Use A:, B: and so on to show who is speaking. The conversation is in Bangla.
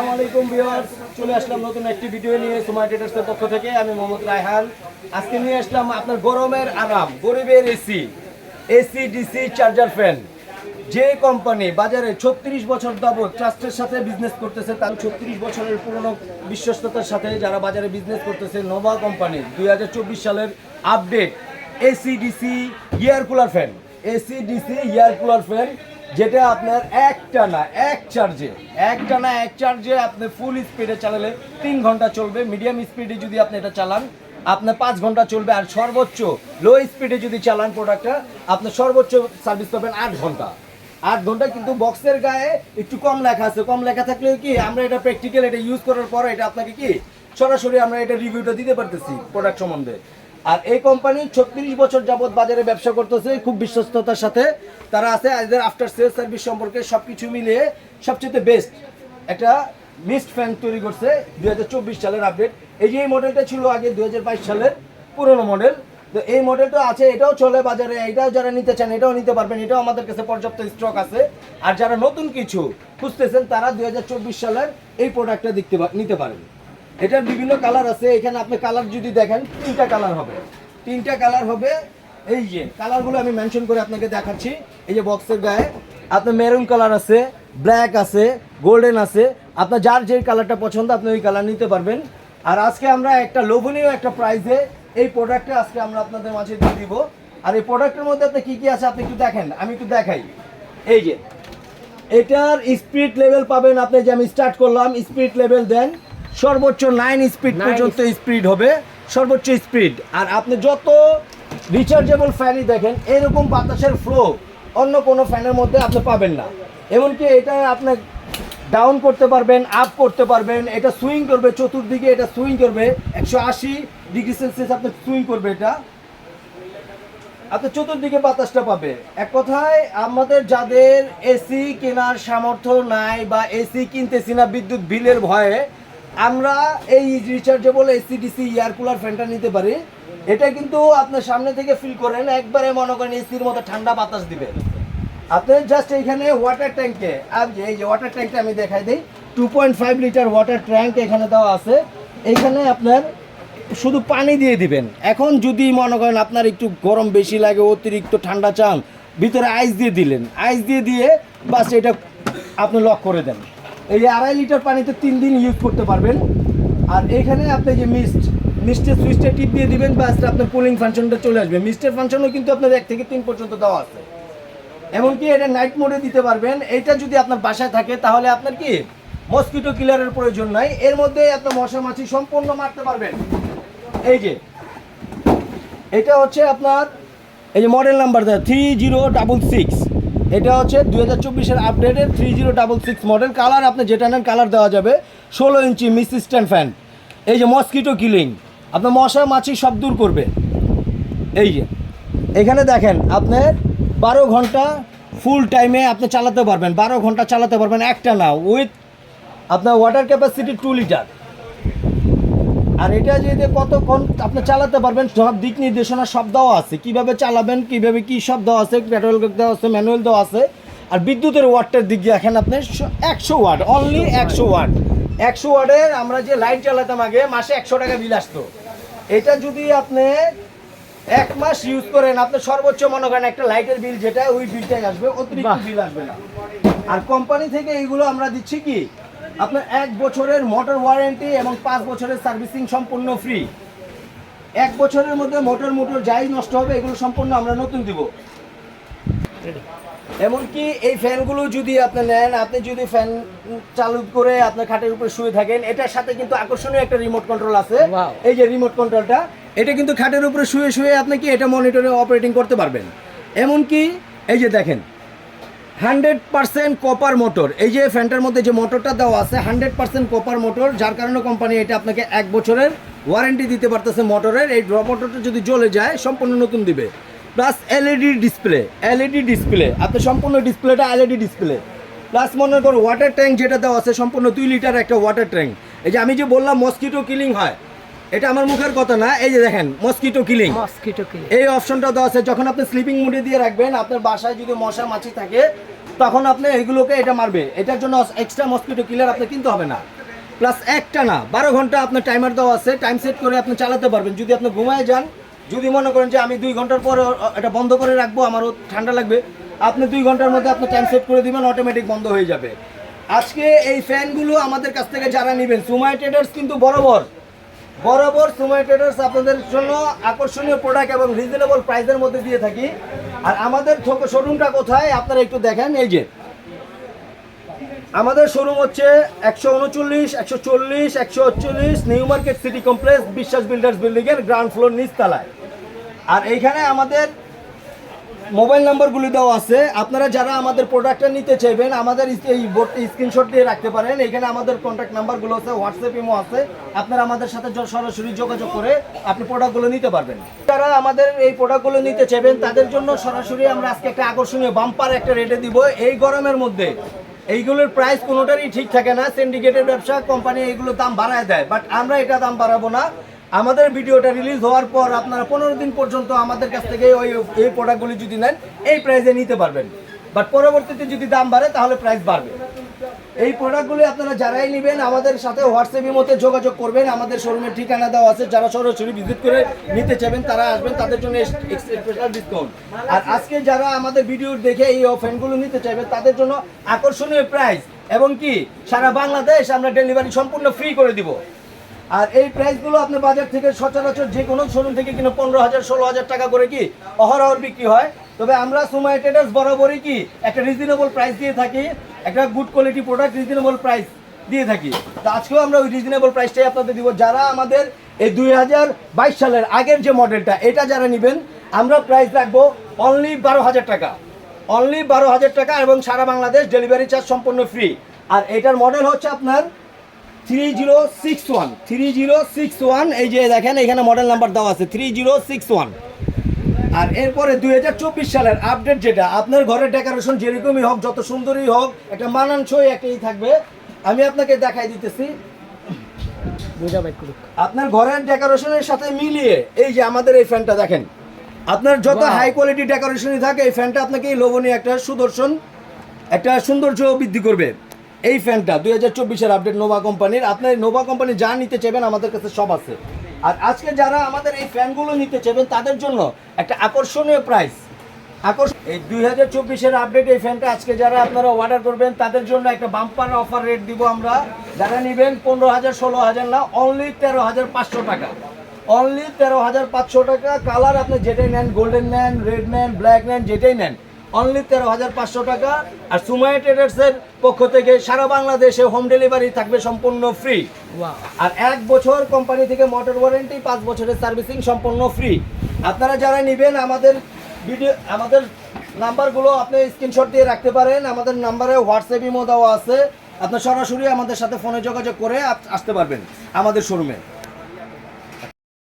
A: আসসালামু আলাইকুম ভিউয়ার্স, চলে আসলাম নতুন একটি ভিডিও নিয়ে সুমাই ট্রেডার্সের পক্ষ থেকে। আমি মোহাম্মদ রায়হান। আজকে নিয়ে আসলাম আপনার গরমের আরাম, গরিবের AC AC, DC, charger fan. যে কোম্পানি বাজারে ছত্রিশ বছর যাবত ট্রাস্টের সাথে বিজনেস করতেছে, তার ছত্রিশ বছরের পুরনো বিশ্বস্ততার সাথে যারা বাজারে বিজনেস করতেছে নোভা কোম্পানি, দুই হাজার চব্বিশ সালের update AC, DC air cooler fan AC, DC air cooler fan যেটা আপনার একটা না, এক চার্জে একটা না, এক চার্জে আপনি ফুল স্পিডে চালালে তিন ঘণ্টা চলবে মিডিয়াম স্পিডে যদি আপনি এটা চালান, আপনার পাঁচ ঘণ্টা চলবে, আর সর্বোচ্চ লো স্পিডে যদি চালান প্রোডাক্টটা আপনি সর্বোচ্চ সার্ভিস পাবেন আট ঘণ্টা। আট ঘণ্টা কিন্তু বক্সের গায়ে একটু কম লেখা আছে। কম লেখা থাকলেও কি, আমরা এটা প্র্যাকটিক্যাল এটা ইউজ করার পর এটা আপনাকে কি, সরাসরি আমরা এটা রিভিউটা দিতে পারতেছি প্রোডাক্ট সম্বন্ধে। আর এই কোম্পানি ছত্রিশ বছর যাবৎ বাজারে ব্যবসা করতেছে, খুব বিশ্বস্ততার সাথে। তারা আছে এদের আফটার সেল সার্ভিস সম্পর্কে সব কিছু মিলিয়ে সবচেয়ে বেস্ট একটা মিস্ট ফ্যান তৈরি করছে দুই হাজার চব্বিশ সালের আপডেট এই যে এই মডেলটা ছিল আগে দুই হাজার বাইশ সালের পুরনো মডেল তো এই মডেলটা আছে, এটাও চলে বাজারে, এটাও যারা নিতে চান, এটাও নিতে পারবেন, এটাও আমাদের কাছে পর্যাপ্ত স্টক আছে। আর যারা নতুন কিছু খুঁজতেছেন, তারা দুই হাজার চব্বিশ সালের এই প্রোডাক্টটা দেখতে নিতে পারেন। এটার বিভিন্ন কালার আছে। এখানে আপনি কালার যদি দেখেন, তিনটা কালার হবে। তিনটা কালার হবে, এই যে কালারগুলো আমি মেনশন করে আপনাকে দেখাচ্ছি। এই যে বক্সের গায়ে আপনার মেরুন কালার আছে ব্ল্যাক আছে গোল্ডেন আছে। আপনার যার যে কালারটা পছন্দ, আপনি ওই কালার নিতে পারবেন। আর আজকে আমরা একটা লোভনীয় একটা প্রাইসে এই প্রোডাক্টটা আজকে আমরা আপনাদের মাঝে দিয়ে দিব। আর এই প্রোডাক্টের মধ্যে আপনি কী কী আছে, আপনি একটু দেখেন। আমি একটু দেখাই। এই যে, এটার স্পিড লেভেল পাবেন আপনি, যে আমি স্টার্ট করলাম স্পিড লেভেল দেন। সর্বোচ্চ নাইন স্পিড পর্যন্ত স্পিড হবে। সর্বোচ্চ স্পিড আর আপনি যত রিচার্জেবল ফ্যানই দেখেন এরকম বাতাসের ফ্লো অন্য কোনো ফ্যানের মধ্যে আপনি পাবেন না। এমনকি এটা আপনি ডাউন করতে পারবেন আপ করতে পারবেন এটা সুইং করবে চতুর্দিকে এটা সুইং করবে একশো আশি ডিগ্রি সেলসিয়াস আপনি সুইং করবে এটা। আপনি চতুর্দিকে বাতাসটা পাবে। এক কথায় আমাদের যাদের এসি কেনার সামর্থ্য নাই বা এসি কিনতেছি না বিদ্যুৎ বিলের ভয়ে আমরা এই rechargeable AC DC air cooler ফ্যানটা নিতে পারি। এটা কিন্তু আপনার সামনে থেকে ফিল করেন, একবারে মনে করেন এসির মতো ঠান্ডা বাতাস দিবে। আপনি জাস্ট এইখানে ওয়াটার ট্যাঙ্কে এই যে ওয়াটার ট্যাঙ্কটা আমি দেখাই দিই two point five litre water tank এখানে দেওয়া আছে। এখানে আপনার শুধু পানি দিয়ে দিবেন। এখন যদি মনে করেন আপনার একটু গরম বেশি লাগে, অতিরিক্ত ঠান্ডা চান, ভিতরে আইস দিয়ে দিলেন। আইস দিয়ে দিয়ে বাস এটা আপনি লক করে দেন। এই আড়াই লিটার পানিতে তিন দিন ইউজ করতে পারবেন। আর এখানে আপনি যে মিস্ট মিস্টের সুইচটা টিপ দিয়ে দিবেন বাস আপনার কুলিং ফাংশনটা চলে আসবে। মিস্টের ফাংশনও কিন্তু আপনার এক থেকে তিন পর্যন্ত দেওয়া আছে। এমনকি এটা নাইট মোডে দিতে পারবেন। এটা যদি আপনার বাসায় থাকে, তাহলে আপনার কি? মসকিটো কিলারের প্রয়োজন নাই। এর মধ্যে আপনার মশা মাছি সম্পূর্ণ মারতে পারবেন। এই যে, এটা হচ্ছে আপনার, এই যে model number three zero double six এটা হচ্ছে দু হাজার চব্বিশের আপডেটের three zero double six model colour আপনি যেটা নেন কালার দেওয়া যাবে। ষোলো ইঞ্চি মিস স্ট্যান্ড ফ্যান এই যে মসকিটো কিলিং আপনার মশা, মাছি সব দূর করবে। এই যে। এখানে দেখেন আপনার বারো ঘণ্টা ফুল টাইমে আপনি চালাতে পারবেন। বারো ঘণ্টা চালাতে পারবেন একটা না উইথ আপনার ওয়াটার ক্যাপাসিটি টু লিটার আর এটা যদি কতক্ষণ আপনি চালাতে পারবেন সব দিক নির্দেশনা সব দেওয়া আছে। কীভাবে চালাবেন কীভাবে কি সব দেওয়া আছে পেট্রোল দেওয়া আছে ম্যানুয়াল দেওয়া আছে। আর বিদ্যুতের ওয়াটটার দিক দিয়ে দেখেন আপনি একশো ওয়াট অনলি একশো ওয়াট একশো ওয়াটের আমরা যে লাইট চালাতাম আগে মাসে একশো টাকা বিল আসতো। এটা যদি আপনি এক মাস ইউজ করেন আপনি সর্বোচ্চ মনে করেন একটা লাইটের বিল যেটা ওই বিলটাই আসবে অতিরিক্ত বিল আসবে না। আর কোম্পানি থেকে এইগুলো আমরা দিচ্ছি কি? আপনার এক বছরের মোটর ওয়ারেন্টি এবং পাঁচ বছরের সার্ভিসিং সম্পূর্ণ ফ্রি এক বছরের মধ্যে মোটর মোটর যাই নষ্ট হবে এগুলো সম্পূর্ণ আমরা নতুন দিব। এমনকি এই ফ্যানগুলো যদি আপনি নেন আপনি যদি ফ্যান চালু করে আপনার খাটের উপরে শুয়ে থাকেন এটার সাথে কিন্তু আকর্ষণীয় একটা রিমোট কন্ট্রোল আছে। এই যে রিমোট কন্ট্রোলটা এটা কিন্তু খাটের উপরে শুয়ে শুয়ে আপনি কি এটা মনিটরে অপারেটিং করতে পারবেন? এমনকি এই যে দেখেন হান্ড্রেড পার্সেন্ট কপার মোটর। এই যে ফ্যানটার মধ্যে যে মোটরটা দেওয়া আছে হান্ড্রেড পার্সেন্ট কপার মোটর যার কারণে কোম্পানি এটা আপনাকে এক বছরের ওয়ারেন্টি দিতে পারতেছে মোটরের। এই ড্র মোটরটা যদি জ্বলে যায় সম্পূর্ণ নতুন দিবে। Plus LED display LED display আপনি সম্পূর্ণ ডিসপ্লেটা এলইডি ডিসপ্লে প্লাস মনে করুন ওয়াটার ট্যাঙ্ক যেটা দেওয়া আছে সম্পূর্ণ দুই লিটার একটা ওয়াটার ট্যাঙ্ক এই যে আমি যে বললাম মস্কিটো কিলিং হয় এটা আমার মুখের কথা না এই যে দেখেন মস্কিটো কিলিং
B: মসকিটো কিল
A: এই অপশনটা দেওয়া আছে যখন আপনি স্লিপিং মুডে দিয়ে রাখবেন আপনার বাসায় যদি মশা মাছি থাকে তখন আপনি এইগুলোকে এটা মারবে। এটার জন্য এক্সট্রা মসকিটো কিলার আপনি কিনতে হবে না। প্লাস একটা না, বারো ঘণ্টা আপনার টাইমার দেওয়া আছে টাইম সেট করে আপনি চালাতে পারবেন। যদি আপনি ঘুমায় যান, যদি মনে করেন যে আমি দুই ঘণ্টার পরে এটা বন্ধ করে রাখব, আমারও ঠান্ডা লাগবে, আপনি দুই ঘণ্টার মধ্যে আপনি টাইম সেট করে দিবেন অটোমেটিক বন্ধ হয়ে যাবে। আজকে এই ফ্যানগুলো আমাদের কাছ থেকে যারা নেবেন সুমাই ট্রেডার্স কিন্তু বরাবর বরাবর সুমাই ট্রেডার্স আপনাদের জন্য আকর্ষণীয় প্রোডাক্ট এবং রিজনেবল প্রাইসের মধ্যে দিয়ে থাকি। আর আমাদের শোরুমটা কোথায়? আপনারা একটু দেখেন, এই যে। আমাদের শোরুম হচ্ছে একশো উনচল্লিশ, একশো চল্লিশ একশো চল্লিশ New Market City complex, Biswas builders building এর গ্রাউন্ড ফ্লোর নিচতলায়। আর এইখানে আমাদের মোবাইল নাম্বারগুলি দেওয়া আছে। আপনারা যারা আমাদের প্রোডাক্টটা নিতে চাইবেন, আমাদের এই স্ক্রিনশট দিয়ে রাখতে পারেন। এখানে আমাদের কন্ট্যাক্ট নাম্বারগুলো আছে হোয়াটসঅ্যাপ ইমো আছে। আপনারা আমাদের সাথে সরাসরি যোগাযোগ করে আপনি প্রোডাক্টগুলো নিতে পারবেন। যারা আমাদের এই প্রোডাক্টগুলো নিতে চাইবেন, তাদের জন্য সরাসরি আমরা আজকে একটা আকর্ষণীয় বাম্পার একটা রেটে দিব। এই গরমের মধ্যে এইগুলোর প্রাইস কোনোটারই ঠিক থাকে না। সিন্ডিকেটের ব্যবসা কোম্পানি এইগুলোর দাম বাড়ায় দেয়। বাট আমরা এটা দাম বাড়াবো না। আমাদের ভিডিওটা রিলিজ হওয়ার পর আপনারা পনেরো দিন পর্যন্ত আমাদের কাছ থেকে ওই, এই প্রোডাক্টগুলি যদি নেন, এই প্রাইসে নিতে পারবেন। বাট পরবর্তীতে যদি দাম বাড়ে, তাহলে প্রাইস বাড়বে। এই প্রোডাক্টগুলি আপনারা যারাই নেবেন, আমাদের সাথে হোয়াটসঅ্যাপের মধ্যে যোগাযোগ করবেন। আমাদের শোরুমের ঠিকানা দেওয়া আছে। যারা সরাসরি ভিজিট করে নিতে চাইবেন, তারা আসবেন। তাদের জন্য স্পেশাল ডিসকাউন্ট আর আজকে যারা আমাদের ভিডিও দেখে এই ফ্যানগুলো নিতে চাইবেন, তাদের জন্য আকর্ষণীয় প্রাইস এবং কি? সারা বাংলাদেশ আমরা ডেলিভারি সম্পূর্ণ ফ্রি করে দিব। আর এই প্রাইসগুলো আপনি বাজার থেকে সচরাচর যে কোনো শোরুম থেকে কিনে পনেরো হাজার, ষোলো হাজার টাকা করে কি অহরহর বিক্রি হয়। তবে আমরা সুমাই ট্রেডার্স বরাবরই কি একটা রিজনেবল প্রাইস দিয়ে থাকি, একটা good quality product reasonable price দিয়ে থাকি। তো আজকেও আমরা ওই রিজনেবল প্রাইসটাই আপনাদের দিব। যারা আমাদের এই দুই হাজার বাইশ সালের আগের যে মডেলটা এটা যারা নেবেন, আমরা প্রাইস রাখব অনলি বারো হাজার টাকা। অনলি বারো হাজার টাকা এবং সারা বাংলাদেশ ডেলিভারি চার্জ সম্পূর্ণ ফ্রি আর এটার মডেল হচ্ছে আপনার three zero six one three zero six one এই যে দেখেন এখানে মডেল নাম্বার দেওয়া আছে থ্রি জিরো সিক্স ওয়ান। আর এরপরে দুই হাজার চব্বিশ সালের আপডেট যেটা আপনার ঘরের ডেকোরেশন যেরকমই হোক যত সুন্দরই হোক একটা মানানসই একটাই থাকবে। আমি আপনাকে দেখাই দিতেছি। আপনার ঘরের ডেকোরেশনের সাথে মিলিয়ে এই যে আমাদের এই ফ্যানটা দেখেন আপনার যত হাই কোয়ালিটি ডেকোরেশনই থাকে এই ফ্যানটা আপনাকে লোভনীয় একটা সুদর্শন একটা সৌন্দর্য বৃদ্ধি করবে। এই ফ্যানটা দুই হাজার চব্বিশের আপডেট নোভা কোম্পানির আপনার নোভা কোম্পানি যা নিতে চাইবেন আমাদের কাছে সব আছে। আর আজকে যারা আমাদের এই ফ্যানগুলো নিতে চাইবেন, তাদের জন্য একটা আকর্ষণীয় প্রাইস আকর্ষণ এই দুই হাজার চব্বিশের আপডেট এই ফ্যানটা আজকে যারা আপনারা অর্ডার করবেন, তাদের জন্য একটা বাম্পার অফার রেট দিব আমরা। যারা নেবেন পনেরো হাজার, ষোলো হাজার না অনলি তেরো হাজার পাঁচশো টাকা। অনলি তেরো হাজার পাঁচশো টাকা। কালার আপনি যেটাই নেন গোল্ডেন নেন রেড নেন ব্ল্যাক নেন যেটাই নেন অনলি তেরো হাজার পাঁচশো টাকা আর সুমাই ট্রেডার্সের পক্ষ থেকে সারা বাংলাদেশে হোম ডেলিভারি থাকবে সম্পূর্ণ ফ্রি আর এক বছর কোম্পানি থেকে মোটর ওয়ারেন্টি পাঁচ বছরের সার্ভিসিং সম্পূর্ণ ফ্রি আপনারা যারা নেবেন আমাদের ভিডিও আমাদের নাম্বারগুলো আপনি স্ক্রিনশট দিয়ে রাখতে পারেন। আমাদের নাম্বারে হোয়াটসঅ্যাপ ইমো দেওয়া আছে। আপনার সরাসরি আমাদের সাথে ফোনে যোগাযোগ করে আসতে পারবেন আমাদের শোরুমে